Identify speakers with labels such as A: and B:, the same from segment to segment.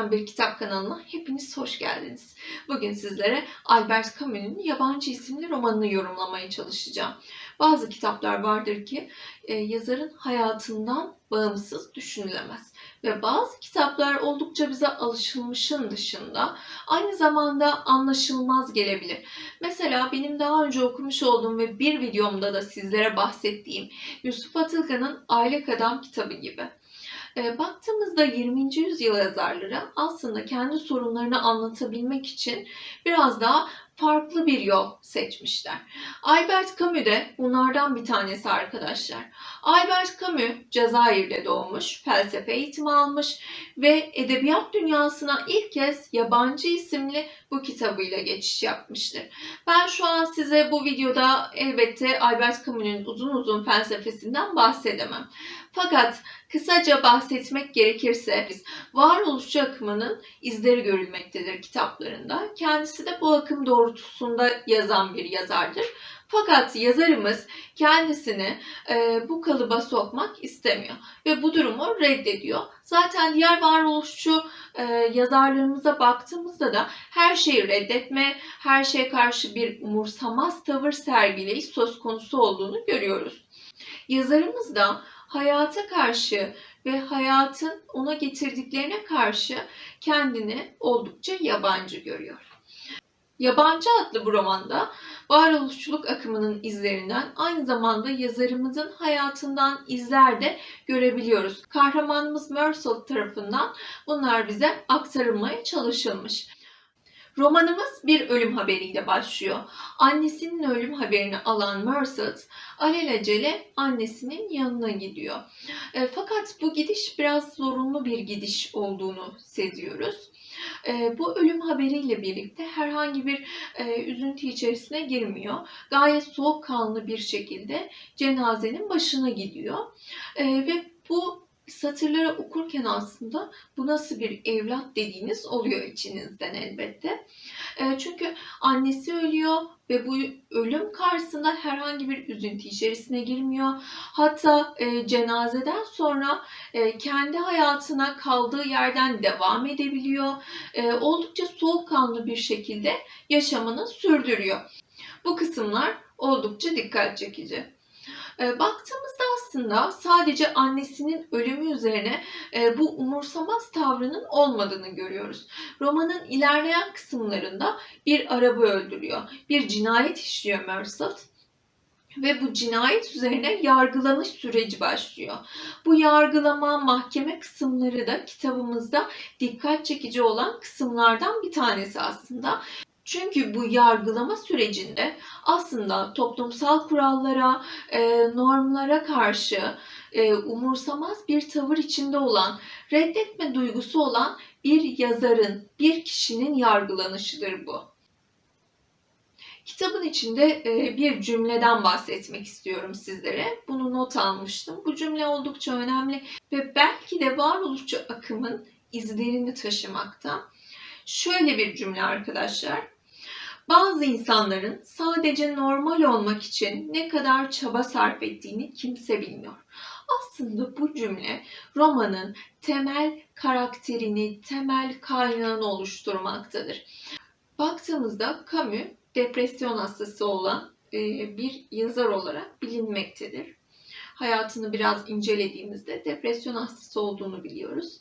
A: Sevinen Bir Kitap kanalına hepiniz hoş geldiniz. Bugün sizlere Albert Camus'un Yabancı isimli romanını yorumlamaya çalışacağım. Bazı kitaplar vardır ki e, yazarın hayatından bağımsız düşünülemez. Ve bazı kitaplar oldukça bize alışılmışın dışında aynı zamanda anlaşılmaz gelebilir. Mesela benim daha önce okumuş olduğum ve bir videomda da sizlere bahsettiğim Yusuf Atılgan'ın Aile Kadam kitabı gibi. E, baktığımızda 20. yüzyıl yazarları aslında kendi sorunlarını anlatabilmek için biraz daha farklı bir yol seçmişler. Albert Camus de bunlardan bir tanesi arkadaşlar. Albert Camus Cezayir'de doğmuş, felsefe eğitimi almış ve edebiyat dünyasına ilk kez Yabancı isimli bu kitabıyla geçiş yapmıştır. Ben şu an size bu videoda elbette Albert Camus'un uzun uzun felsefesinden bahsedemem. Fakat kısaca bahsetmek gerekirse biz varoluşçu akımının izleri görülmektedir kitaplarında. Kendisi de bu akım doğrultusunda yazan bir yazardır. Fakat yazarımız kendisini e, bu kalıba sokmak istemiyor ve bu durumu reddediyor. Zaten diğer varoluşçu e, yazarlarımıza baktığımızda da her şeyi reddetme, her şeye karşı bir umursamaz tavır sergileyiş söz konusu olduğunu görüyoruz. Yazarımız da hayata karşı ve hayatın ona getirdiklerine karşı kendini oldukça yabancı görüyor. Yabancı adlı bu romanda varoluşçuluk akımının izlerinden aynı zamanda yazarımızın hayatından izler de görebiliyoruz. Kahramanımız Mersault tarafından bunlar bize aktarılmaya çalışılmış. Romanımız bir ölüm haberiyle başlıyor. Annesinin ölüm haberini alan Mersault alelacele annesinin yanına gidiyor. E, fakat bu gidiş biraz zorunlu bir gidiş olduğunu seziyoruz. E, bu ölüm haberiyle birlikte herhangi bir e, üzüntü içerisine girmiyor. Gayet soğukkanlı bir şekilde cenazenin başına gidiyor. E, ve bu satırları okurken aslında bu nasıl bir evlat dediğiniz oluyor içinizden elbette. E, çünkü annesi ölüyor ve bu ölüm karşısında herhangi bir üzüntü içerisine girmiyor. Hatta e, cenazeden sonra e, kendi hayatına kaldığı yerden devam edebiliyor. E, oldukça soğukkanlı bir şekilde yaşamını sürdürüyor. Bu kısımlar oldukça dikkat çekici. E, baktığımızda aslında sadece annesinin ölümü üzerine e, bu umursamaz tavrının olmadığını görüyoruz. Romanın ilerleyen kısımlarında bir araba öldürüyor. Bir cinayet işliyor Mersault ve bu cinayet üzerine yargılanış süreci başlıyor. Bu yargılama, mahkeme kısımları da kitabımızda dikkat çekici olan kısımlardan bir tanesi aslında. Çünkü bu yargılama sürecinde aslında toplumsal kurallara, e, normlara karşı e, umursamaz bir tavır içinde olan, reddetme duygusu olan bir yazarın, bir kişinin yargılanışıdır bu. Kitabın içinde e, bir cümleden bahsetmek istiyorum sizlere. Bunu not almıştım. Bu cümle oldukça önemli ve belki de varoluşçu akımın izlerini taşımakta. Şöyle bir cümle arkadaşlar. Bazı insanların sadece normal olmak için ne kadar çaba sarf ettiğini kimse bilmiyor. Aslında bu cümle romanın temel karakterini, temel kaynağını oluşturmaktadır. Baktığımızda Camus depresyon hastası olan bir yazar olarak bilinmektedir. Hayatını biraz incelediğimizde depresyon hastası olduğunu biliyoruz.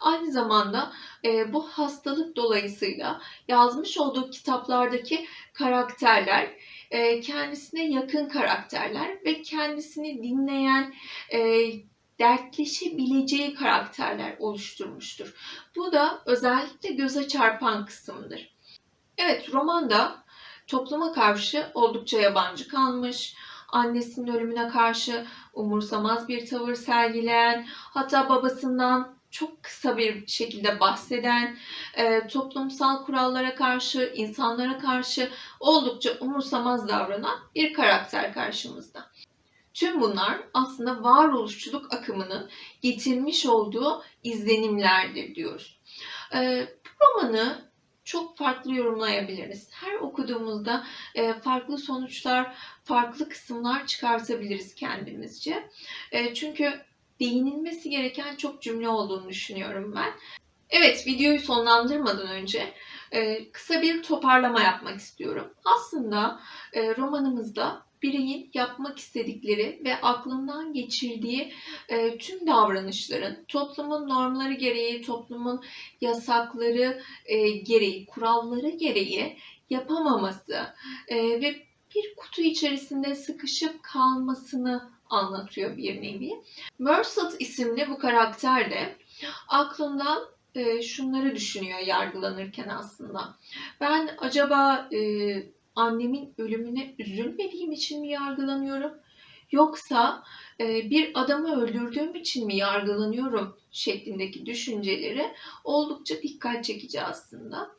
A: Aynı zamanda e, bu hastalık dolayısıyla yazmış olduğu kitaplardaki karakterler e, kendisine yakın karakterler ve kendisini dinleyen e, dertleşebileceği karakterler oluşturmuştur. Bu da özellikle göze çarpan kısımdır. Evet romanda topluma karşı oldukça yabancı kalmış, annesinin ölümüne karşı umursamaz bir tavır sergileyen, hatta babasından çok kısa bir şekilde bahseden, e, toplumsal kurallara karşı, insanlara karşı oldukça umursamaz davranan bir karakter karşımızda. Tüm bunlar aslında varoluşçuluk akımının getirmiş olduğu izlenimlerdir diyoruz. E, bu romanı çok farklı yorumlayabiliriz. Her okuduğumuzda e, farklı sonuçlar, farklı kısımlar çıkartabiliriz kendimizce. E, çünkü değinilmesi gereken çok cümle olduğunu düşünüyorum ben. Evet, videoyu sonlandırmadan önce e, kısa bir toparlama yapmak istiyorum. Aslında romanımızda bireyin yapmak istedikleri ve aklından geçirdiği e, tüm davranışların toplumun normları gereği, toplumun yasakları e, gereği, kuralları gereği yapamaması e, ve bir kutu içerisinde sıkışıp kalmasını anlatıyor bir nevi. Mercer isimli bu karakter de aklından e, şunları düşünüyor yargılanırken aslında. Ben acaba e, annemin ölümüne üzülmediğim için mi yargılanıyorum? Yoksa e, bir adamı öldürdüğüm için mi yargılanıyorum şeklindeki düşünceleri oldukça dikkat çekici aslında.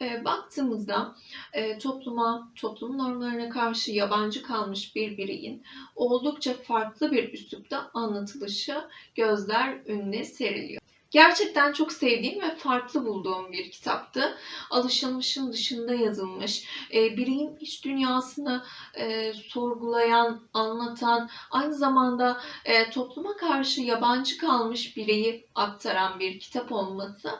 A: E, baktığımızda e, topluma, toplum normlarına karşı yabancı kalmış bir bireyin oldukça farklı bir üslupta anlatılışı gözler önüne seriliyor. Gerçekten çok sevdiğim ve farklı bulduğum bir kitaptı. Alışılmışın dışında yazılmış, e, bireyin iç dünyasını e, sorgulayan, anlatan, aynı zamanda e, topluma karşı yabancı kalmış bireyi aktaran bir kitap olması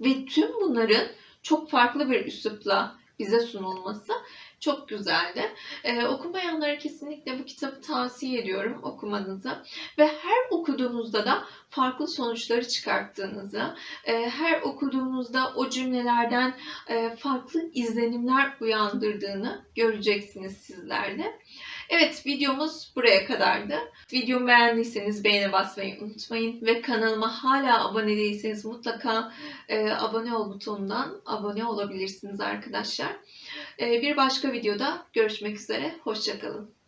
A: ve tüm bunların çok farklı bir üslupla bize sunulması çok güzeldi. Ee, okumayanlara kesinlikle bu kitabı tavsiye ediyorum okumanızı. Ve her okuduğunuzda da farklı sonuçları çıkarttığınızı, e, her okuduğunuzda o cümlelerden e, farklı izlenimler uyandırdığını göreceksiniz sizler de. Evet videomuz buraya kadardı. Videomu beğendiyseniz beğene basmayı unutmayın ve kanalıma hala abone değilseniz mutlaka e, abone ol butonundan abone olabilirsiniz arkadaşlar. E, bir başka videoda görüşmek üzere. Hoşçakalın.